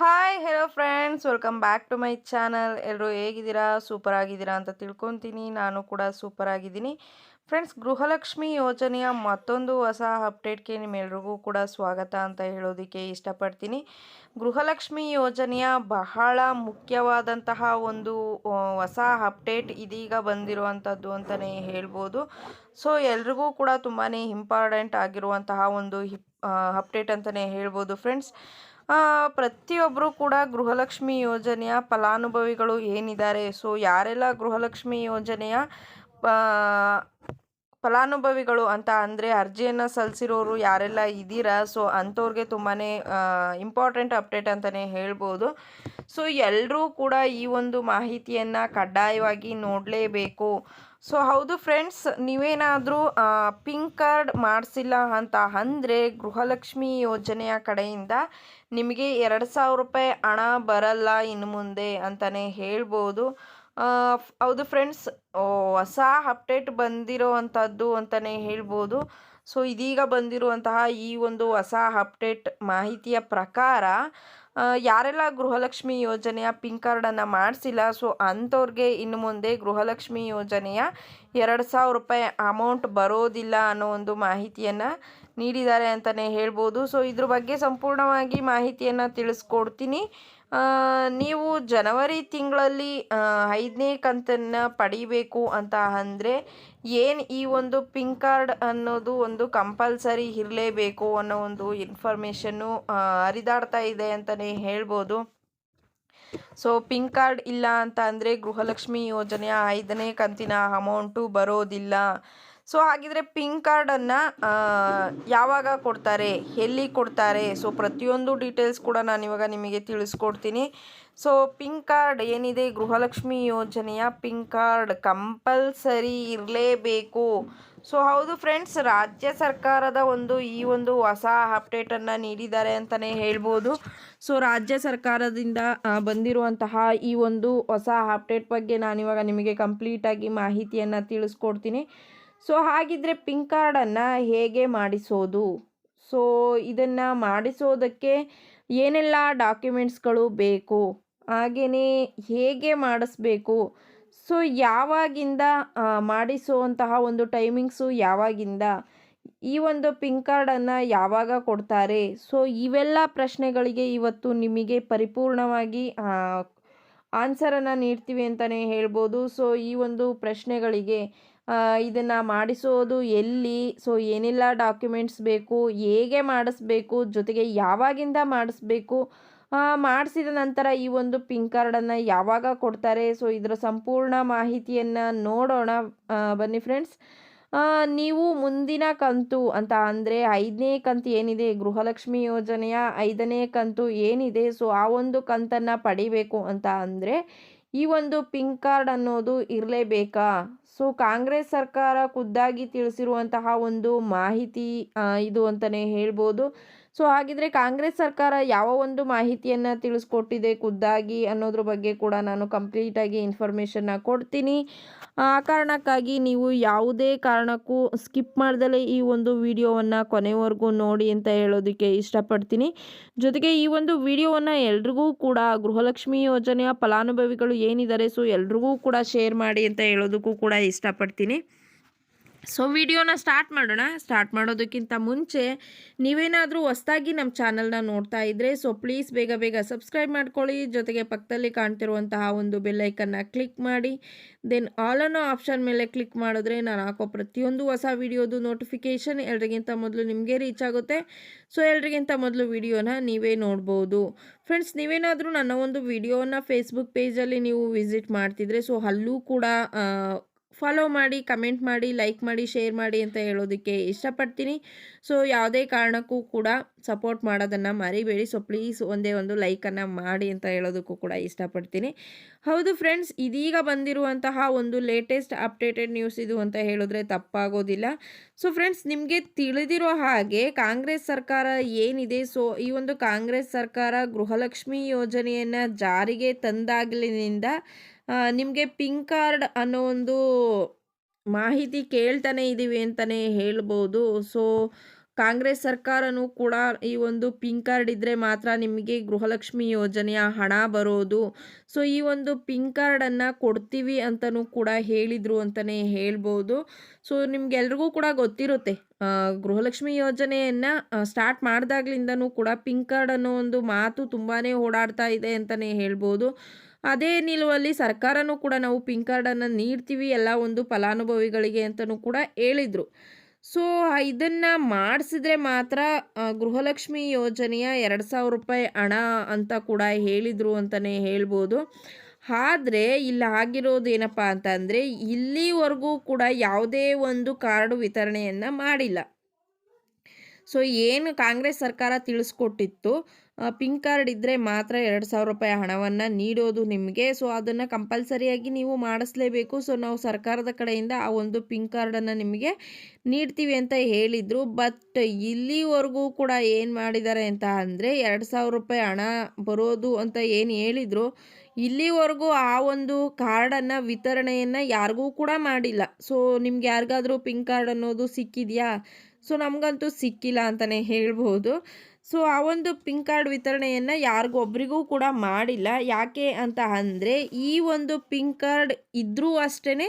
Hi hello friends welcome back to my channel ಎಲ್ಲರೂ ಹೇಗಿದ್ದೀರಾ? Super ಆಗಿದ್ದೀರಾ ಅಂತ ತಿಳ್ಕೊತೀನಿ. ನಾನು ಕೂಡ ಸೂಪರ್ ಆಗಿದ್ದೀನಿ ಫ್ರೆಂಡ್ಸ್ ಗೃಹಲಕ್ಷ್ಮಿ ಯೋಜನೆಯ ಮತ್ತೊಂದು ಹೊಸ ಅಪ್ಡೇಟ್ಗೆ ನಿಮ್ಮೆಲ್ರಿಗೂ ಕೂಡ ಸ್ವಾಗತ ಅಂತ ಹೇಳೋದಕ್ಕೆ ಇಷ್ಟಪಡ್ತೀನಿ. ಗೃಹಲಕ್ಷ್ಮಿ ಯೋಜನೆಯ ಬಹಳ ಮುಖ್ಯವಾದಂತಹ ಒಂದು ಹೊಸ ಅಪ್ಡೇಟ್ ಇದೀಗ ಬಂದಿರುವಂಥದ್ದು ಅಂತಲೇ ಹೇಳ್ಬೋದು. ಸೊ ಎಲ್ರಿಗೂ ಕೂಡ ತುಂಬಾ ಇಂಪಾರ್ಟೆಂಟ್ ಆಗಿರುವಂತಹ ಒಂದು ಅಪ್ಡೇಟ್ ಅಂತಲೇ ಹೇಳ್ಬೋದು ಫ್ರೆಂಡ್ಸ್ ಪ್ರತಿಯೊಬ್ಬರು ಕೂಡ ಗೃಹಲಕ್ಷ್ಮಿ ಯೋಜನೆಯ ಫಲಾನುಭವಿಗಳು ಏನಿದ್ದಾರೆ? ಸೊ ಯಾರೆಲ್ಲ ಗೃಹಲಕ್ಷ್ಮಿ ಯೋಜನೆಯ ಫಲಾನುಭವಿಗಳು ಅಂತ ಅಂದರೆ ಅರ್ಜಿಯನ್ನು ಸಲ್ಲಿಸಿರೋರು ಯಾರೆಲ್ಲ ಇದ್ದೀರಾ? ಸೊ ಅಂಥವ್ರಿಗೆ ತುಂಬಾ ಇಂಪಾರ್ಟೆಂಟ್ ಅಪ್ಡೇಟ್ ಅಂತಲೇ ಹೇಳ್ಬೋದು. ಸೊ ಎಲ್ಲರೂ ಕೂಡ ಈ ಒಂದು ಮಾಹಿತಿಯನ್ನು ಕಡ್ಡಾಯವಾಗಿ ನೋಡಲೇಬೇಕು. ಸೊ ಹೌದು ಫ್ರೆಂಡ್ಸ್ ನೀವೇನಾದರೂ ಪಿಂಕ್ ಕಾರ್ಡ್ ಮಾಡಿಸಿಲ್ಲ ಅಂತ ಅಂದರೆ ಗೃಹಲಕ್ಷ್ಮಿ ಯೋಜನೆಯ ಕಡೆಯಿಂದ ನಿಮಗೆ ಎರಡು ಸಾವಿರ ರೂಪಾಯಿ ಹಣ ಬರಲ್ಲ ಇನ್ನು ಮುಂದೆ ಅಂತಲೇ ಹೇಳ್ಬೋದು. ಹೌದು ಫ್ರೆಂಡ್ಸ್ ಹೊಸ ಅಪ್ಡೇಟ್ ಬಂದಿರೋ ಅಂಥದ್ದು ಅಂತಲೇ ಹೇಳ್ಬೋದು. ಸೊ ಇದೀಗ ಬಂದಿರುವಂತಹ ಈ ಒಂದು ಹೊಸ ಅಪ್ಡೇಟ್ ಮಾಹಿತಿಯ ಪ್ರಕಾರ ಯಾರೆಲ್ಲ ಗೃಹಲಕ್ಷ್ಮಿ ಯೋಜನೆಯ ಪಿಂಕ್ ಕಾರ್ಡನ್ನು ಮಾಡಿಸಿಲ್ಲ ಸೊ ಅಂಥವ್ರಿಗೆ ಇನ್ನು ಮುಂದೆ ಗೃಹಲಕ್ಷ್ಮಿ ಯೋಜನೆಯ ಎರಡು ಸಾವಿರ ರೂಪಾಯಿ ಅಮೌಂಟ್ ಬರೋದಿಲ್ಲ ಅನ್ನೋ ಒಂದು ಮಾಹಿತಿಯನ್ನು ನೀಡಿದ್ದಾರೆ ಅಂತಲೇ ಹೇಳ್ಬೋದು. ಸೊ ಇದ್ರ ಬಗ್ಗೆ ಸಂಪೂರ್ಣವಾಗಿ ಮಾಹಿತಿಯನ್ನು ತಿಳಿಸ್ಕೊಡ್ತೀನಿ. ನೀವು ಜನವರಿ ತಿಂಗಳಲ್ಲಿ ಐದನೇ ಕಂತನ್ನು ಪಡಿಬೇಕು ಅಂತ ಅಂದರೆ ಏನು ಈ ಒಂದು ಪಿಂಕ್ ಕಾರ್ಡ್ ಅನ್ನೋದು ಒಂದು ಕಂಪಲ್ಸರಿ ಇರಲೇಬೇಕು ಅನ್ನೋ ಒಂದು ಇನ್ಫಾರ್ಮೇಷನ್ನು ಹರಿದಾಡ್ತಾ ಇದೆ ಅಂತಲೇ ಹೇಳ್ಬೋದು. ಸೊ ಪಿಂಕ್ ಕಾರ್ಡ್ ಇಲ್ಲ ಅಂತ ಅಂದರೆ ಗೃಹಲಕ್ಷ್ಮಿ ಯೋಜನೆಯ ಐದನೇ ಕಂತಿನ ಅಮೌಂಟು ಬರೋದಿಲ್ಲ. ಸೊ ಹಾಗಿದ್ರೆ ಪಿಂಕ್ ಕಾರ್ಡನ್ನು ಯಾವಾಗ ಕೊಡ್ತಾರೆ, ಎಲ್ಲಿ ಕೊಡ್ತಾರೆ? ಸೊ ಪ್ರತಿಯೊಂದು ಡೀಟೇಲ್ಸ್ ಕೂಡ ನಾನು ಇವಾಗ ನಿಮಗೆ ತಿಳಿಸ್ಕೊಡ್ತೀನಿ. ಸೊ ಪಿಂಕ್ ಕಾರ್ಡ್ ಏನಿದೆ? ಗೃಹಲಕ್ಷ್ಮಿ ಯೋಜನೆಯ ಪಿಂಕ್ ಕಾರ್ಡ್ ಕಂಪಲ್ಸರಿ ಇರಲೇಬೇಕು. ಸೊ ಹೌದು ಫ್ರೆಂಡ್ಸ್, ರಾಜ್ಯ ಸರ್ಕಾರದ ಒಂದು ಈ ಒಂದು ಹೊಸ ಅಪ್ಡೇಟನ್ನು ನೀಡಿದ್ದಾರೆ ಅಂತಲೇ ಹೇಳ್ಬೋದು. ಸೊ ರಾಜ್ಯ ಸರ್ಕಾರದಿಂದ ಬಂದಿರುವಂತಹ ಈ ಒಂದು ಹೊಸ ಅಪ್ಡೇಟ್ ಬಗ್ಗೆ ನಾನಿವಾಗ ನಿಮಗೆ ಕಂಪ್ಲೀಟಾಗಿ ಮಾಹಿತಿಯನ್ನು ತಿಳಿಸ್ಕೊಡ್ತೀನಿ. ಸೊ ಹಾಗಿದ್ರೆ ಪಿಂಕ್ ಕಾರ್ಡನ್ನು ಹೇಗೆ ಮಾಡಿಸೋದು? ಸೊ ಇದನ್ನು ಮಾಡಿಸೋದಕ್ಕೆ ಏನೆಲ್ಲ ಡಾಕ್ಯುಮೆಂಟ್ಸ್ಗಳು ಬೇಕು? ಹಾಗೆಯೇ ಹೇಗೆ ಮಾಡಿಸ್ಬೇಕು? ಸೊ ಯಾವಾಗಿಂದ ಮಾಡಿಸುವಂತಹ ಒಂದು ಟೈಮಿಂಗ್ಸು ಯಾವಾಗಿಂದ? ಈ ಒಂದು ಪಿಂಕ್ ಕಾರ್ಡನ್ನು ಯಾವಾಗ ಕೊಡ್ತಾರೆ? ಸೊ ಇವೆಲ್ಲ ಪ್ರಶ್ನೆಗಳಿಗೆ ಇವತ್ತು ನಿಮಗೆ ಪರಿಪೂರ್ಣವಾಗಿ ಆನ್ಸರನ್ನು ನೀಡ್ತೀವಿ ಅಂತಲೇ ಹೇಳ್ಬೋದು. ಸೊ ಈ ಒಂದು ಪ್ರಶ್ನೆಗಳಿಗೆ ಇದನ್ನು ಮಾಡಿಸೋದು ಎಲ್ಲಿ? ಸೊ ಏನೆಲ್ಲ ಡಾಕ್ಯುಮೆಂಟ್ಸ್ ಬೇಕು? ಹೇಗೆ ಮಾಡಿಸ್ಬೇಕು? ಜೊತೆಗೆ ಯಾವಾಗಿಂದ ಮಾಡಿಸ್ಬೇಕು? ಮಾಡಿಸಿದ ನಂತರ ಈ ಒಂದು ಪಿನ್ ಕಾರ್ಡನ್ನು ಯಾವಾಗ ಕೊಡ್ತಾರೆ? ಸೊ ಇದರ ಸಂಪೂರ್ಣ ಮಾಹಿತಿಯನ್ನು ನೋಡೋಣ ಬನ್ನಿ ಫ್ರೆಂಡ್ಸ್ ನೀವು ಮುಂದಿನ ಕಂತು ಅಂತ ಅಂದರೆ ಐದನೇ ಕಂತು ಏನಿದೆ? ಗೃಹಲಕ್ಷ್ಮಿ ಯೋಜನೆಯ ಐದನೇ ಕಂತು ಏನಿದೆ? ಸೊ ಆ ಒಂದು ಕಂತನ್ನು ಪಡಿಬೇಕು ಅಂತ ಅಂದರೆ ಈ ಒಂದು ಪಿನ್ ಕಾರ್ಡ್ ಅನ್ನೋದು ಇರಲೇಬೇಕಾ? ಸೊ ಕಾಂಗ್ರೆಸ್ ಸರ್ಕಾರ ಖುದ್ದಾಗಿ ತಿಳಿಸಿರುವಂತಹ ಒಂದು ಮಾಹಿತಿ ಇದು ಅಂತಲೇ ಹೇಳ್ಬೋದು. ಸೊ ಹಾಗಿದ್ರೆ ಕಾಂಗ್ರೆಸ್ ಸರ್ಕಾರ ಯಾವ ಒಂದು ಮಾಹಿತಿಯನ್ನು ತಿಳಿಸ್ಕೊಟ್ಟಿದೆ ಖುದ್ದಾಗಿ ಅನ್ನೋದ್ರ ಬಗ್ಗೆ ಕೂಡ ನಾನು ಕಂಪ್ಲೀಟಾಗಿ ಇನ್ಫಾರ್ಮೇಷನ್ನ ಕೊಡ್ತೀನಿ. ಆ ಕಾರಣಕ್ಕಾಗಿ ನೀವು ಯಾವುದೇ ಕಾರಣಕ್ಕೂ ಸ್ಕಿಪ್ ಮಾಡ್ದಲೇ ಈ ಒಂದು ವಿಡಿಯೋವನ್ನು ಕೊನೆವರೆಗೂ ನೋಡಿ ಅಂತ ಹೇಳೋದಕ್ಕೆ ಇಷ್ಟಪಡ್ತೀನಿ. ಜೊತೆಗೆ ಈ ಒಂದು ವಿಡಿಯೋವನ್ನು ಎಲ್ರಿಗೂ ಕೂಡ ಗೃಹಲಕ್ಷ್ಮಿ ಯೋಜನೆಯ ಫಲಾನುಭವಿಗಳು ಏನಿದ್ದಾರೆ, ಸೊ ಎಲ್ರಿಗೂ ಕೂಡ ಶೇರ್ ಮಾಡಿ ಅಂತ ಹೇಳೋದಕ್ಕೂ ಕೂಡ ಇಷ್ಟಪಡ್ತೀನಿ. ಸೊ ವಿಡಿಯೋನ ಸ್ಟಾರ್ಟ್ ಮಾಡೋಣ. ಸ್ಟಾರ್ಟ್ ಮಾಡೋದಕ್ಕಿಂತ ಮುಂಚೆ ನೀವೇನಾದರೂ ಹೊಸದಾಗಿ ನಮ್ಮ ಚಾನಲ್ನ ನೋಡ್ತಾ ಇದ್ದರೆ ಸೊ ಪ್ಲೀಸ್ ಬೇಗ ಬೇಗ ಸಬ್ಸ್ಕ್ರೈಬ್ ಮಾಡ್ಕೊಳ್ಳಿ. ಜೊತೆಗೆ ಪಕ್ಕದಲ್ಲಿ ಕಾಣ್ತಿರುವಂತಹ ಒಂದು ಬೆಲ್ಲೈಕನ್ನ ಕ್ಲಿಕ್ ಮಾಡಿ. ದೆನ್ ಆಲ್ ಅನ್ನೋ ಆಪ್ಷನ್ ಮೇಲೆ ಕ್ಲಿಕ್ ಮಾಡಿದ್ರೆ ನಾನು ಹಾಕೋ ಪ್ರತಿಯೊಂದು ಹೊಸ ವಿಡಿಯೋದು ನೋಟಿಫಿಕೇಷನ್ ಎಲ್ರಿಗಿಂತ ಮೊದಲು ನಿಮಗೆ ರೀಚ್ ಆಗುತ್ತೆ. ಸೊ ಎಲ್ರಿಗಿಂತ ಮೊದಲು ವಿಡಿಯೋನ ನೀವೇ ನೋಡ್ಬೋದು. ಫ್ರೆಂಡ್ಸ್ ನೀವೇನಾದರೂ ನನ್ನ ಒಂದು ವಿಡಿಯೋನ ಫೇಸ್ಬುಕ್ ಪೇಜಲ್ಲಿ ನೀವು ವಿಸಿಟ್ ಮಾಡ್ತಿದ್ರೆ ಸೊ ಅಲ್ಲೂ ಕೂಡ ಫಾಲೋ ಮಾಡಿ ಕಮೆಂಟ್ ಮಾಡಿ ಲೈಕ್ ಮಾಡಿ ಶೇರ್ ಮಾಡಿ ಅಂತ ಹೇಳೋದಕ್ಕೆ ಇಷ್ಟಪಡ್ತೀನಿ. ಸೊ ಯಾವುದೇ ಕಾರಣಕ್ಕೂ ಕೂಡ ಸಪೋರ್ಟ್ ಮಾಡೋದನ್ನು ಮರಿಬೇಡಿ. ಸೊ ಪ್ಲೀಸ್ ಒಂದೇ ಒಂದು ಲೈಕನ್ನು ಮಾಡಿ ಅಂತ ಹೇಳೋದಕ್ಕೂ ಕೂಡ ಇಷ್ಟಪಡ್ತೀನಿ. ಹೌದು ಫ್ರೆಂಡ್ಸ್ ಇದೀಗ ಬಂದಿರುವಂತಹ ಒಂದು ಲೇಟೆಸ್ಟ್ ಅಪ್ಡೇಟೆಡ್ ನ್ಯೂಸ್ ಇದು ಅಂತ ಹೇಳಿದ್ರೆ ತಪ್ಪಾಗೋದಿಲ್ಲ. ಸೊ ಫ್ರೆಂಡ್ಸ್ ನಿಮಗೆ ತಿಳಿದಿರೋ ಹಾಗೆ ಕಾಂಗ್ರೆಸ್ ಸರ್ಕಾರ ಏನಿದೆ? ಸೊ ಈ ಒಂದು ಕಾಂಗ್ರೆಸ್ ಸರ್ಕಾರ ಗೃಹಲಕ್ಷ್ಮಿ ಯೋಜನೆಯನ್ನು ಜಾರಿಗೆ ತಂದಾಗಲಿನಿಂದ ನಿಮಗೆ ಪಿಂಕ್ ಕಾರ್ಡ್ ಅನ್ನೋ ಒಂದು ಮಾಹಿತಿ ಕೇಳ್ತಾನೆ ಇದ್ದೀವಿ ಅಂತಲೇ ಹೇಳ್ಬೋದು. ಸೊ, ಕಾಂಗ್ರೆಸ್ ಸರ್ಕಾರನೂ ಕೂಡ ಈ ಒಂದು ಪಿಂಕ್ ಕಾರ್ಡ್ ಇದ್ದರೆ ಮಾತ್ರ ನಿಮಗೆ ಗೃಹಲಕ್ಷ್ಮಿ ಯೋಜನೆಯ ಹಣ ಬರೋದು. ಸೊ, ಈ ಒಂದು ಪಿಂಕ್ ಕಾರ್ಡನ್ನು ಕೊಡ್ತೀವಿ ಅಂತಲೂ ಕೂಡ ಹೇಳಿದರು ಅಂತಲೇ ಹೇಳ್ಬೋದು. ಸೊ, ನಿಮಗೆಲ್ರಿಗೂ ಕೂಡ ಗೊತ್ತಿರುತ್ತೆ ಗೃಹಲಕ್ಷ್ಮಿ ಯೋಜನೆಯನ್ನು ಸ್ಟಾರ್ಟ್ ಮಾಡಿದಾಗ್ಲಿಂದನೂ ಕೂಡ ಪಿಂಕ್ ಕಾರ್ಡ್ ಅನ್ನೋ ಒಂದು ಮಾತು ತುಂಬಾ ಓಡಾಡ್ತಾ ಇದೆ ಅಂತಲೇ ಹೇಳ್ಬೋದು. ಅದೇ ನಿಲುವಲ್ಲಿ ಸರ್ಕಾರನೂ ಕೂಡ ನಾವು ಪಿಂಕ್ ಕಾರ್ಡನ್ನು ನೀಡ್ತೀವಿ, ಎಲ್ಲ ಒಂದು ಫಲಾನುಭವಿಗಳಿಗೆ ಅಂತಲೂ ಕೂಡ ಹೇಳಿದರು. ಸೊ, ಇದನ್ನು ಮಾಡಿಸಿದ್ರೆ ಮಾತ್ರ ಗೃಹಲಕ್ಷ್ಮಿ ಯೋಜನೆಯ ಎರಡು ಸಾವಿರ ರೂಪಾಯಿ ಹಣ ಅಂತ ಕೂಡ ಹೇಳಿದರು ಅಂತಲೇ ಹೇಳ್ಬೋದು. ಆದರೆ, ಇಲ್ಲಿ ಆಗಿರೋದು ಏನಪ್ಪ ಅಂತಂದರೆ, ಇಲ್ಲಿವರೆಗೂ ಕೂಡ ಯಾವುದೇ ಒಂದು ಕಾರ್ಡು ವಿತರಣೆಯನ್ನು ಮಾಡಿಲ್ಲ. ಸೊ ಏನು ಕಾಂಗ್ರೆಸ್ ಸರ್ಕಾರ ತಿಳಿಸ್ಕೊಟ್ಟಿತ್ತು ಪಿಂಕ್ ಕಾರ್ಡ್ ಇದ್ದರೆ ಮಾತ್ರ ಎರಡು ಸಾವಿರ ರೂಪಾಯಿ ಹಣವನ್ನು ನೀಡೋದು ನಿಮಗೆ. ಸೊ ಅದನ್ನು ಕಂಪಲ್ಸರಿಯಾಗಿ ನೀವು ಮಾಡಿಸ್ಲೇಬೇಕು. ಸೊ ನಾವು ಸರ್ಕಾರದ ಕಡೆಯಿಂದ ಆ ಒಂದು ಪಿಂಕ್ ಕಾರ್ಡನ್ನು ನಿಮಗೆ ನೀಡ್ತೀವಿ ಅಂತ ಹೇಳಿದರು. ಬಟ್ ಇಲ್ಲಿವರೆಗೂ ಕೂಡ ಏನು ಮಾಡಿದ್ದಾರೆ ಅಂತ ಅಂದರೆ ಎರಡು ಸಾವಿರ ರೂಪಾಯಿ ಹಣ ಬರೋದು ಅಂತ ಏನು ಹೇಳಿದರು, ಇಲ್ಲಿವರೆಗೂ ಆ ಒಂದು ಕಾರ್ಡನ್ನು ವಿತರಣೆಯನ್ನು ಯಾರಿಗೂ ಕೂಡ ಮಾಡಿಲ್ಲ. ಸೊ ನಿಮ್ಗೆ ಯಾರಿಗಾದರೂ ಪಿಂಕ್ ಕಾರ್ಡ್ ಅನ್ನೋದು ಸಿಕ್ಕಿದೆಯಾ? ಸೊ ನಮಗಂತೂ ಸಿಕ್ಕಿಲ್ಲ ಅಂತಲೇ ಹೇಳ್ಬೋದು ಸೊ ಆ ಒಂದು ಪಿಂಕ್ ಕಾರ್ಡ್ ವಿತರಣೆಯನ್ನು ಯಾರಿಗೊಬ್ರಿಗೂ ಕೂಡ ಮಾಡಿಲ್ಲ. ಯಾಕೆ ಅಂತ ಅಂದರೆ, ಈ ಒಂದು ಪಿಂಕ್ ಕಾರ್ಡ್ ಇದ್ದರೂ ಅಷ್ಟೇ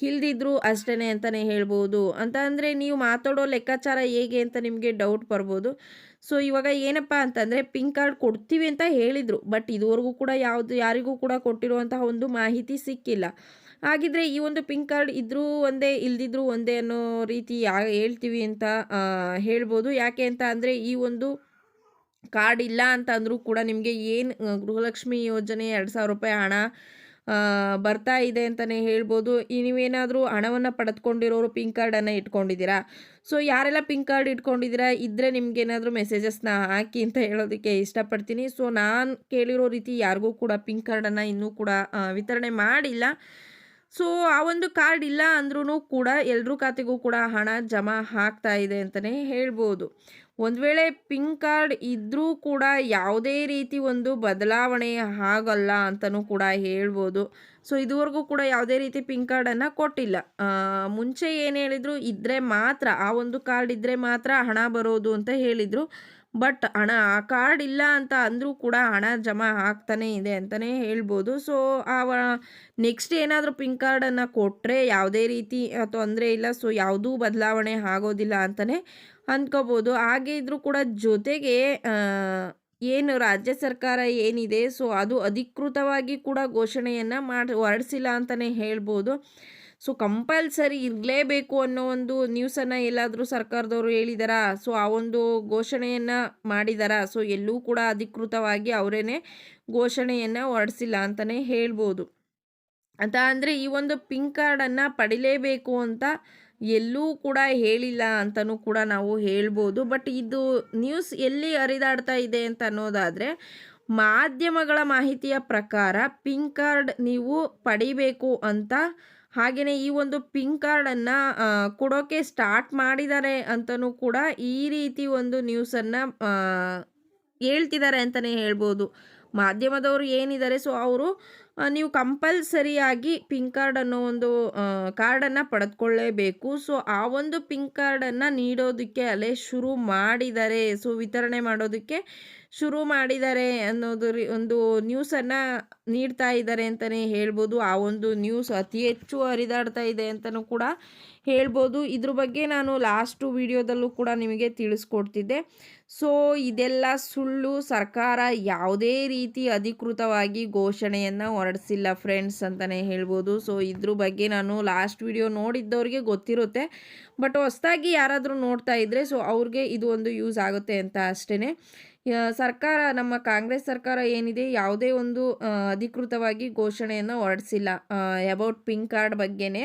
ಇಲ್ದಿದ್ರೂ ಅಷ್ಟೇ ಅಂತಲೇ ಹೇಳ್ಬೋದು ಅಂತ ಅಂದರೆ, ನೀವು ಮಾತಾಡೋ ಲೆಕ್ಕಾಚಾರ ಹೇಗೆ ಅಂತ ನಿಮಗೆ ಡೌಟ್ ಬರ್ಬೋದು. ಸೊ ಇವಾಗ ಏನಪ್ಪ ಅಂತಂದರೆ ಪಿಂಕ್ ಕಾರ್ಡ್ ಕೊಡ್ತೀವಿ ಅಂತ ಹೇಳಿದರು. ಬಟ್ ಇದುವರೆಗೂ ಕೂಡ ಯಾವುದು, ಯಾರಿಗೂ ಕೂಡ ಕೊಟ್ಟಿರುವಂತಹ ಒಂದು ಮಾಹಿತಿ ಸಿಕ್ಕಿಲ್ಲ. ಹಾಗಿದ್ರೆ ಈ ಒಂದು ಪಿಂಕ್ ಕಾರ್ಡ್ ಇದ್ರೂ ಒಂದೇ, ಇಲ್ದಿದ್ರೂ ಒಂದೇ ಅನ್ನೋ ರೀತಿ ಯಾ, ಹೇಳ್ತೀವಿ ಅಂತ ಹೇಳ್ಬೋದು. ಯಾಕೆ ಅಂತ ಅಂದರೆ ಈ ಒಂದು ಕಾರ್ಡ್ ಇಲ್ಲ ಅಂತ ಅಂದರೂ ಕೂಡ ನಿಮಗೆ ಏನು ಗೃಹಲಕ್ಷ್ಮಿ ಯೋಜನೆ ಎರಡು ಸಾವಿರ ರೂಪಾಯಿ ಹಣ ಬರ್ತಾ ಇದೆ ಅಂತಲೇ ಹೇಳ್ಬೋದು. ಈ ನೀವೇನಾದರೂ ಹಣವನ್ನು ಪಡೆದುಕೊಂಡಿರೋರು ಪಿಂಕ್ ಕಾರ್ಡನ್ನು ಇಟ್ಕೊಂಡಿದ್ದೀರಾ? ಸೊ, ಯಾರೆಲ್ಲ ಪಿಂಕ್ ಕಾರ್ಡ್ ಇಟ್ಕೊಂಡಿದ್ದೀರಾ ಇದ್ದರೆ ನಿಮ್ಗೇನಾದರೂ ಮೆಸೇಜಸ್ನ ಹಾಕಿ ಅಂತ ಹೇಳೋದಕ್ಕೆ ಇಷ್ಟಪಡ್ತೀನಿ. ಸೊ, ನಾನು ಕೇಳಿರೋ ರೀತಿ ಯಾರಿಗೂ ಕೂಡ ಪಿಂಕ್ ಕಾರ್ಡನ್ನು ಇನ್ನೂ ಕೂಡ ವಿತರಣೆ ಮಾಡಿಲ್ಲ. ಸೊ, ಆ ಒಂದು ಕಾರ್ಡ್ ಇಲ್ಲ ಅಂದ್ರೂ ಕೂಡ ಎಲ್ಲರೂ ಖಾತೆಗೂ ಕೂಡ ಹಣ ಜಮಾ ಆಗ್ತಾ ಇದೆ ಅಂತಲೇ ಹೇಳ್ಬೋದು. ಒಂದು ವೇಳೆ ಪಿಂಕ್ ಕಾರ್ಡ್ ಇದ್ದರೂ ಕೂಡ ಯಾವುದೇ ರೀತಿ ಒಂದು ಬದಲಾವಣೆ ಆಗಲ್ಲ ಅಂತಲೂ ಕೂಡ ಹೇಳ್ಬೋದು. ಸೊ, ಇದುವರೆಗೂ ಕೂಡ ಯಾವುದೇ ರೀತಿ ಪಿಂಕ್ ಕಾರ್ಡನ್ನು ಕೊಟ್ಟಿಲ್ಲ. ಮುಂಚೆ ಏನು ಹೇಳಿದರು ಇದ್ದರೆ ಮಾತ್ರ, ಆ ಒಂದು ಕಾರ್ಡ್ ಇದ್ದರೆ ಮಾತ್ರ ಹಣ ಬರೋದು ಅಂತ ಹೇಳಿದರು. ಬಟ್ ಹಣ, ಆ ಕಾರ್ಡ್ ಇಲ್ಲ ಅಂತ ಅಂದರೂ ಕೂಡ ಹಣ ಜಮಾ ಆಗ್ತಾನೇ ಇದೆ ಅಂತಲೇ ಹೇಳ್ಬೋದು. ಸೊ, ಆ ನೆಕ್ಸ್ಟ್ ಏನಾದರೂ ಪಿನ್ ಕಾರ್ಡನ್ನು ಕೊಟ್ಟರೆ ಯಾವುದೇ ರೀತಿ ತೊಂದರೆ ಇಲ್ಲ. ಸೊ, ಯಾವುದೂ ಬದಲಾವಣೆ ಆಗೋದಿಲ್ಲ ಅಂತಲೇ ಅಂದ್ಕೋಬೋದು. ಹಾಗೆ ಇದ್ರೂ ಕೂಡ ಜೊತೆಗೆ ಏನು ರಾಜ್ಯ ಸರ್ಕಾರ ಏನಿದೆ, ಸೊ, ಅದು ಅಧಿಕೃತವಾಗಿ ಕೂಡ ಘೋಷಣೆಯನ್ನು ಮಾಡಿ, ಹೊರಡಿಸಿಲ್ಲ ಅಂತಲೇ ಹೇಳ್ಬೋದು. ಸೊ ಕಂಪಲ್ಸರಿ ಇರಲೇಬೇಕು ಅನ್ನೋ ಒಂದು ನ್ಯೂಸನ್ನು ಎಲ್ಲಾದರೂ ಸರ್ಕಾರದವರು ಹೇಳಿದಾರಾ? ಸೊ ಆ ಒಂದು ಘೋಷಣೆಯನ್ನು ಮಾಡಿದಾರಾ? ಸೊ ಎಲ್ಲೂ ಕೂಡ ಅಧಿಕೃತವಾಗಿ ಅವರೇನೆ ಘೋಷಣೆಯನ್ನು ಹೊರಡಿಸಿಲ್ಲ ಅಂತಲೇ ಹೇಳ್ಬೋದು. ಅಂತ ಅಂದರೆ ಈ ಒಂದು ಪಿಂಕ್ ಕಾರ್ಡನ್ನು ಪಡಿಲೇಬೇಕು ಅಂತ ಎಲ್ಲೂ ಕೂಡ ಹೇಳಿಲ್ಲ ಅಂತಲೂ ಕೂಡ ನಾವು ಹೇಳ್ಬೋದು. ಬಟ್ ಇದು ನ್ಯೂಸ್ ಎಲ್ಲಿ ಹರಿದಾಡ್ತಾ ಇದೆ ಅಂತ ಅನ್ನೋದಾದರೆ ಮಾಧ್ಯಮಗಳ ಮಾಹಿತಿಯ ಪ್ರಕಾರ ಪಿಂಕ್ ಕಾರ್ಡ್ ನೀವು ಪಡಿಬೇಕು ಅಂತ ಹಾಗೆಯೇ ಈ ಒಂದು ಪಿಂಕ್ ಕಾರ್ಡನ್ನು ಕೊಡೋಕ್ಕೆ ಸ್ಟಾರ್ಟ್ ಮಾಡಿದ್ದಾರೆ ಅಂತಲೂ ಕೂಡ ಈ ರೀತಿ ಒಂದು ನ್ಯೂಸನ್ನು ಹೇಳ್ತಿದ್ದಾರೆ ಅಂತಲೇ ಹೇಳ್ಬೋದು. ಮಾಧ್ಯಮದವರು ಏನಿದ್ದಾರೆ ಸೊ, ಅವರು ನೀವು ಕಂಪಲ್ಸರಿಯಾಗಿ ಪಿಂಕ್ ಕಾರ್ಡ್ ಅನ್ನೋ ಒಂದು ಕಾರ್ಡನ್ನು ಪಡೆದುಕೊಳ್ಳೇಬೇಕು. ಸೊ, ಆ ಒಂದು ಪಿಂಕ್ ಕಾರ್ಡನ್ನು ನೀಡೋದಕ್ಕೆ ಅಲ್ಲೇ ಶುರು ಮಾಡಿದ್ದಾರೆ ಸೊ, ವಿತರಣೆ ಮಾಡೋದಕ್ಕೆ ಶುರು ಮಾಡಿದ್ದಾರೆ ಅನ್ನೋದು ಒಂದು ನ್ಯೂಸನ್ನು ನೀಡ್ತಾ ಇದ್ದಾರೆ ಅಂತಲೇ ಹೇಳ್ಬೋದು. ಆ ಒಂದು ನ್ಯೂಸ್ ಅತಿ ಹೆಚ್ಚು ಹರಿದಾಡ್ತಾ ಇದೆ ಅಂತಲೂ ಕೂಡ ಹೇಳ್ಬೋದು ಇದ್ರ ಬಗ್ಗೆ ನಾನು ಲಾಸ್ಟು ವಿಡಿಯೋದಲ್ಲೂ ಕೂಡ ನಿಮಗೆ ತಿಳಿಸ್ಕೊಡ್ತಿದ್ದೆ. ಸೊ ಇದೆಲ್ಲ ಸುಳ್ಳು, ಸರ್ಕಾರ ಯಾವುದೇ ರೀತಿ ಅಧಿಕೃತವಾಗಿ ಘೋಷಣೆಯನ್ನು ಹೊರಡಿಸಿಲ್ಲ ಫ್ರೆಂಡ್ಸ್ ಅಂತಲೇ ಹೇಳ್ಬೋದು. ಸೊ ಇದ್ರ ಬಗ್ಗೆ ನಾನು ಲಾಸ್ಟ್ ವಿಡಿಯೋ ನೋಡಿದ್ದವ್ರಿಗೆ ಗೊತ್ತಿರುತ್ತೆ. ಬಟ್ ಹೊಸ್ದಾಗಿ ಯಾರಾದರೂ ನೋಡ್ತಾ ಇದ್ದರೆ ಸೊ ಅವ್ರಿಗೆ ಇದು ಒಂದು ಯೂಸ್ ಆಗುತ್ತೆ ಅಂತ ಅಷ್ಟೇ ಸರ್ಕಾರ, ನಮ್ಮ ಕಾಂಗ್ರೆಸ್ ಸರ್ಕಾರ ಏನಿದೆ, ಯಾವುದೇ ಒಂದು ಅಧಿಕೃತವಾಗಿ ಘೋಷಣೆಯನ್ನು ಹೊರಡಿಸಿಲ್ಲ. ಅಬೌಟ್ ಪಿಂಕ್ ಕಾರ್ಡ್ ಬಗ್ಗೆನೇ.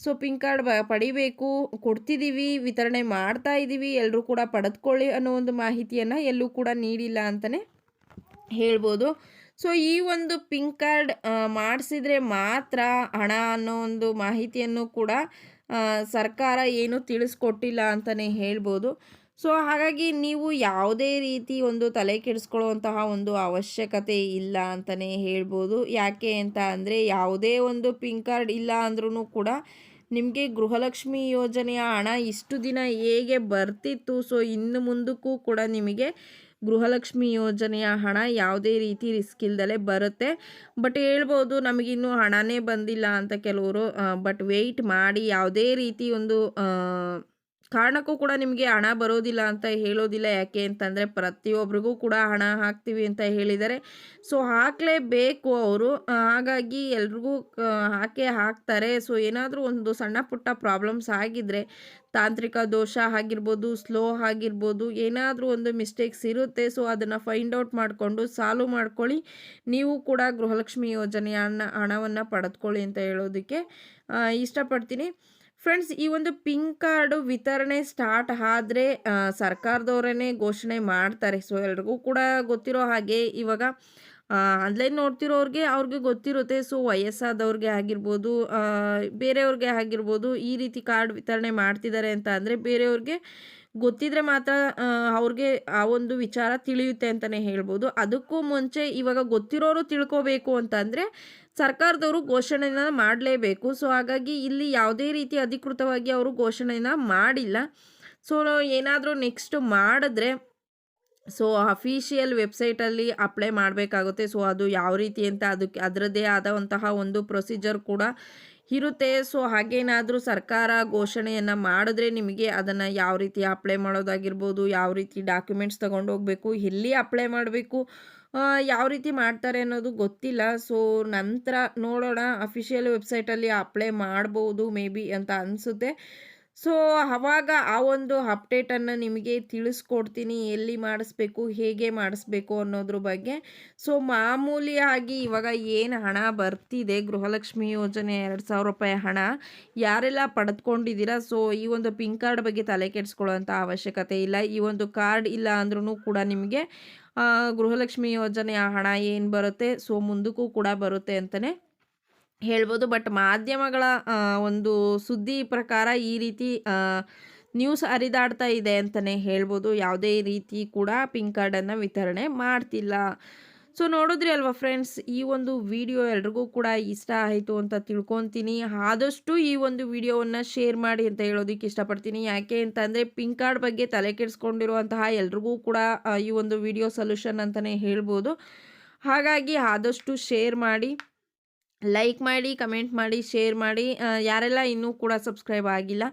ಸೊ ಪಿಂಕ್ ಕಾರ್ಡ್ ಪಡಿಬೇಕು ಕೊಡ್ತಿದ್ದೀವಿ ವಿತರಣೆ ಮಾಡ್ತಾ ಇದ್ದೀವಿ ಎಲ್ಲರೂ ಕೂಡ ಪಡೆದುಕೊಳ್ಳಿ ಅನ್ನೋ ಒಂದು ಮಾಹಿತಿಯನ್ನು ಎಲ್ಲೂ ಕೂಡ ನೀಡಿಲ್ಲ ಅಂತಲೇ ಹೇಳ್ಬೋದು. ಸೊ, ಈ ಒಂದು ಪಿಂಕ್ ಕಾರ್ಡ್ ಮಾಡಿಸಿದರೆ ಮಾತ್ರ ಹಣ ಅನ್ನೋ ಒಂದು ಮಾಹಿತಿಯನ್ನು ಕೂಡ ಸರ್ಕಾರ ಏನು ತಿಳಿಸ್ಕೊಟ್ಟಿಲ್ಲ ಅಂತಲೇ ಹೇಳ್ಬೋದು. ಸೊ, ಹಾಗಾಗಿ ನೀವು ಯಾವುದೇ ರೀತಿ ಒಂದು ತಲೆ ಕೆಡಿಸ್ಕೊಳ್ಳುವಂತಹ ಒಂದು ಅವಶ್ಯಕತೆ ಇಲ್ಲ ಅಂತಲೇ ಹೇಳ್ಬೋದು. ಯಾಕೆ ಅಂತ ಅಂದರೆ ಯಾವುದೇ ಒಂದು ಪಿಂಕ್ ಕಾರ್ಡ್ ಇಲ್ಲ ಅಂದ್ರೂ ಕೂಡ ನಿಮಗೆ ಗೃಹಲಕ್ಷ್ಮಿ ಯೋಜನೆಯ ಹಣ ಇಷ್ಟು ದಿನ ಹೇಗೆ ಬರ್ತಿತ್ತು? ಸೊ ಇನ್ನು ಮುಂದಕ್ಕೂ ಕೂಡ ನಿಮಗೆ ಗೃಹಲಕ್ಷ್ಮಿ ಯೋಜನೆಯ ಹಣ ಯಾವುದೇ ರೀತಿ ರಿಸ್ಕ್ ಇಲ್ದಲೆ ಬರುತ್ತೆ. ಬಟ್ ಹೇಳ್ಬೋದು ನಮಗಿನ್ನೂ ಹಣನೇ ಬಂದಿಲ್ಲ ಅಂತ ಕೆಲವರು ಬಟ್ ವೆಯ್ಟ್ ಮಾಡಿ ಯಾವುದೇ ರೀತಿ ಒಂದು ಕಾರಣಕ್ಕೂ ಕೂಡ ನಿಮಗೆ ಹಣ ಬರೋದಿಲ್ಲ ಅಂತ ಹೇಳೋದಿಲ್ಲ. ಯಾಕೆ ಅಂತಂದರೆ ಪ್ರತಿಯೊಬ್ಬರಿಗೂ ಕೂಡ ಹಣ ಹಾಕ್ತೀವಿ ಅಂತ ಹೇಳಿದ್ದಾರೆ. ಸೊ, ಹಾಕಲೇಬೇಕು ಅವರು. ಹಾಗಾಗಿ ಎಲ್ರಿಗೂ ಹಾಕೇ ಹಾಕ್ತಾರೆ. ಸೊ, ಏನಾದರೂ ಒಂದು ಸಣ್ಣ ಪುಟ್ಟ ಪ್ರಾಬ್ಲಮ್ಸ್ ಆಗಿದ್ದರೆ ತಾಂತ್ರಿಕ ದೋಷ ಆಗಿರ್ಬೋದು, ಸ್ಲೋ ಆಗಿರ್ಬೋದು, ಏನಾದರೂ ಒಂದು ಮಿಸ್ಟೇಕ್ಸ್ ಇರುತ್ತೆ, ಸೊ, ಅದನ್ನು ಫೈಂಡ್ ಔಟ್ ಮಾಡಿಕೊಂಡು, ಸಾಲ್ವ್ ಮಾಡ್ಕೊಳ್ಳಿ. ನೀವು ಕೂಡ ಗೃಹಲಕ್ಷ್ಮಿ ಯೋಜನೆಯ ಹಣವನ್ನು ಪಡೆದುಕೊಳ್ಳಿ ಅಂತ ಹೇಳೋದಕ್ಕೆ ಇಷ್ಟಪಡ್ತೀನಿ. ಫ್ರೆಂಡ್ಸ್ ಈ ಒಂದು ಪಿಂಕ್ ಕಾರ್ಡು ವಿತರಣೆ ಸ್ಟಾರ್ಟ್ ಆದರೆ ಸರ್ಕಾರದವರೇ ಘೋಷಣೆ ಮಾಡ್ತಾರೆ. ಸೊ ಎಲ್ರಿಗೂ ಕೂಡ ಗೊತ್ತಿರೋ ಹಾಗೆ ಇವಾಗ ಆನ್ಲೈನ್ ನೋಡ್ತಿರೋರಿಗೆ ಅವ್ರಿಗೆ ಗೊತ್ತಿರುತ್ತೆ. ಸೊ ವಯಸ್ಸಾದವ್ರಿಗೆ ಆಗಿರ್ಬೋದು ಬೇರೆಯವ್ರಿಗೆ ಆಗಿರ್ಬೋದು ಈ ರೀತಿ ಕಾರ್ಡ್ ವಿತರಣೆ ಮಾಡ್ತಿದ್ದಾರೆ ಅಂತ ಅಂದರೆ ಬೇರೆಯವ್ರಿಗೆ ಗೊತ್ತಿದ್ರೆ ಮಾತ್ರ ಅವ್ರಿಗೆ ಆ ಒಂದು ವಿಚಾರ ತಿಳಿಯುತ್ತೆ ಅಂತಲೇ ಹೇಳ್ಬೋದು. ಅದಕ್ಕೂ ಮುಂಚೆ ಇವಾಗ ಗೊತ್ತಿರೋರು ತಿಳ್ಕೋಬೇಕು ಅಂತಂದರೆ ಸರ್ಕಾರದವರು ಘೋಷಣೆನ ಮಾಡಲೇಬೇಕು. ಸೊ, ಹಾಗಾಗಿ ಇಲ್ಲಿ ಯಾವುದೇ ರೀತಿ ಅಧಿಕೃತವಾಗಿ ಅವರು ಘೋಷಣೆನ ಮಾಡಿಲ್ಲ. ಸೊ, ಏನಾದರೂ ನೆಕ್ಸ್ಟ್ ಮಾಡಿದ್ರೆ, ಸೊ, ಅಫಿಷಿಯಲ್ ವೆಬ್ಸೈಟಲ್ಲಿ ಅಪ್ಲೈ ಮಾಡಬೇಕಾಗುತ್ತೆ. ಸೊ, ಅದು ಯಾವ ರೀತಿ ಅಂತ ಅದಕ್ಕೆ, ಅದರದ್ದೇ ಆದಂತಹ ಒಂದು ಪ್ರೊಸೀಜರ್ ಕೂಡ ಇರುತ್ತೆ. ಸೊ ಹಾಗೇನಾದರೂ ಸರ್ಕಾರ ಘೋಷಣೆಯನ್ನು ಮಾಡಿದ್ರೆ ನಿಮಗೆ ಅದನ್ನು ಯಾವ ರೀತಿ ಅಪ್ಲೈ ಮಾಡೋದಾಗಿರ್ಬೋದು, ಯಾವ ರೀತಿ ಡಾಕ್ಯುಮೆಂಟ್ಸ್ ತೊಗೊಂಡು ಹೋಗಬೇಕು, ಎಲ್ಲಿ ಅಪ್ಲೈ ಮಾಡಬೇಕು ಯಾವ ರೀತಿ ಮಾಡ್ತಾರೆ ಅನ್ನೋದು ಗೊತ್ತಿಲ್ಲ. ಸೊ ನಂತರ ನೋಡೋಣ. ಅಫಿಷಿಯಲ್ ವೆಬ್ಸೈಟಲ್ಲಿ ಅಪ್ಲೈ ಮಾಡ್ಬೋದು ಮೇ ಬಿ ಅಂತ ಅನಿಸುತ್ತೆ. ಸೊ ಆವಾಗ ಆ ಒಂದು ಅಪ್ಡೇಟನ್ನು ನಿಮಗೆ ತಿಳಿಸ್ಕೊಡ್ತೀನಿ, ಎಲ್ಲಿ ಮಾಡಿಸ್ಬೇಕು, ಹೇಗೆ ಮಾಡಿಸ್ಬೇಕು ಅನ್ನೋದ್ರ ಬಗ್ಗೆ. ಸೊ ಮಾಮೂಲಿಯಾಗಿ ಇವಾಗ ಏನು ಹಣ ಬರ್ತಿದೆ, ಗೃಹಲಕ್ಷ್ಮಿ ಯೋಜನೆ ಎರಡು ಸಾವಿರ ರೂಪಾಯಿ ಹಣ, ಯಾರೆಲ್ಲ ಪಡೆದುಕೊಂಡಿದ್ದೀರಾ? ಸೊ ಈ ಒಂದು ಪಿನ್ ಕಾರ್ಡ್ ಬಗ್ಗೆ ತಲೆ ಕೆಡಿಸ್ಕೊಳ್ಳೋಂಥ ಅವಶ್ಯಕತೆ ಇಲ್ಲ. ಈ ಒಂದು ಕಾರ್ಡ್ ಇಲ್ಲ ಅಂದ್ರೂ ಕೂಡ ನಿಮಗೆ ಗೃಹಲಕ್ಷ್ಮಿ ಯೋಜನೆಯ ಹಣ ಏನು ಬರುತ್ತೆ? ಸೊ ಮುಂದಕ್ಕೂ ಕೂಡ ಬರುತ್ತೆ ಅಂತಲೇ ಹೇಳ್ಬೋದು. ಬಟ್ ಮಾಧ್ಯಮಗಳ ಒಂದು ಸುದ್ದಿ ಪ್ರಕಾರ ಈ ರೀತಿ ನ್ಯೂಸ್ ಹರಿದಾಡ್ತಾ ಇದೆ ಅಂತಲೇ ಹೇಳ್ಬೋದು. ಯಾವುದೇ ರೀತಿ ಕೂಡ ಪಿಂಕ್ ಕಾರ್ಡನ್ನು ವಿತರಣೆ ಮಾಡ್ತಿಲ್ಲ. ಸೊ ನೋಡಿದ್ರಿ ಅಲ್ವಾ ಫ್ರೆಂಡ್ಸ್ ಈ ಒಂದು ವಿಡಿಯೋ ಎಲ್ರಿಗೂ ಕೂಡ ಇಷ್ಟ ಆಯಿತು ಅಂತ ತಿಳ್ಕೊತೀನಿ. ಆದಷ್ಟು ಈ ಒಂದು ವಿಡಿಯೋವನ್ನು ಶೇರ್ ಮಾಡಿ ಅಂತ ಹೇಳೋದಕ್ಕೆ ಇಷ್ಟಪಡ್ತೀನಿ. ಯಾಕೆ ಅಂತಂದರೆ ಪಿಂಕ್ ಕಾರ್ಡ್ ಬಗ್ಗೆ ತಲೆ ಕೆಡಿಸ್ಕೊಂಡಿರುವಂತಹ ಎಲ್ರಿಗೂ ಕೂಡ ಈ ಒಂದು ವಿಡಿಯೋ ಸೊಲ್ಯೂಷನ್ ಅಂತಲೇ ಹೇಳ್ಬೋದು. ಹಾಗಾಗಿ ಆದಷ್ಟು ಶೇರ್ ಮಾಡಿ. ಲೈಕ್ ಮಾಡಿ ಕಮೆಂಟ್ ಮಾಡಿ ಶೇರ್ ಮಾಡಿ. ಯಾರೆಲ್ಲ ಇನ್ನೂ ಕೂಡ ಸಬ್ಸ್ಕ್ರೈಬ್ ಆಗಿಲ್ಲ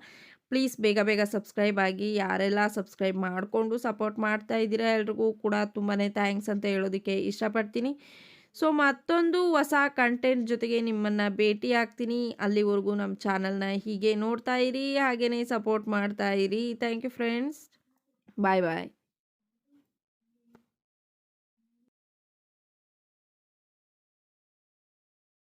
ಪ್ಲೀಸ್ ಬೇಗ ಬೇಗ ಸಬ್ಸ್ಕ್ರೈಬ್ ಆಗಿ. ಯಾರೆಲ್ಲ ಸಬ್ಸ್ಕ್ರೈಬ್ ಮಾಡಿಕೊಂಡು ಸಪೋರ್ಟ್ ಮಾಡ್ತಾ ಇದ್ದೀರಾ ಎಲ್ರಿಗೂ ಕೂಡ ತುಂಬಾ ಥ್ಯಾಂಕ್ಸ್ ಅಂತ ಹೇಳೋದಕ್ಕೆ ಇಷ್ಟಪಡ್ತೀನಿ. ಸೊ ಮತ್ತೊಂದು ಹೊಸ ಕಂಟೆಂಟ್ ಜೊತೆಗೆ ನಿಮ್ಮನ್ನು ಭೇಟಿ ಆಗ್ತೀನಿ. ಅಲ್ಲಿವರೆಗೂ ನಮ್ಮ ಚಾನಲ್ನ ಹೀಗೆ ನೋಡ್ತಾ ಇರಿ ಹಾಗೆಯೇ ಸಪೋರ್ಟ್ ಮಾಡ್ತಾ ಇರಿ. Thank you friends bye bye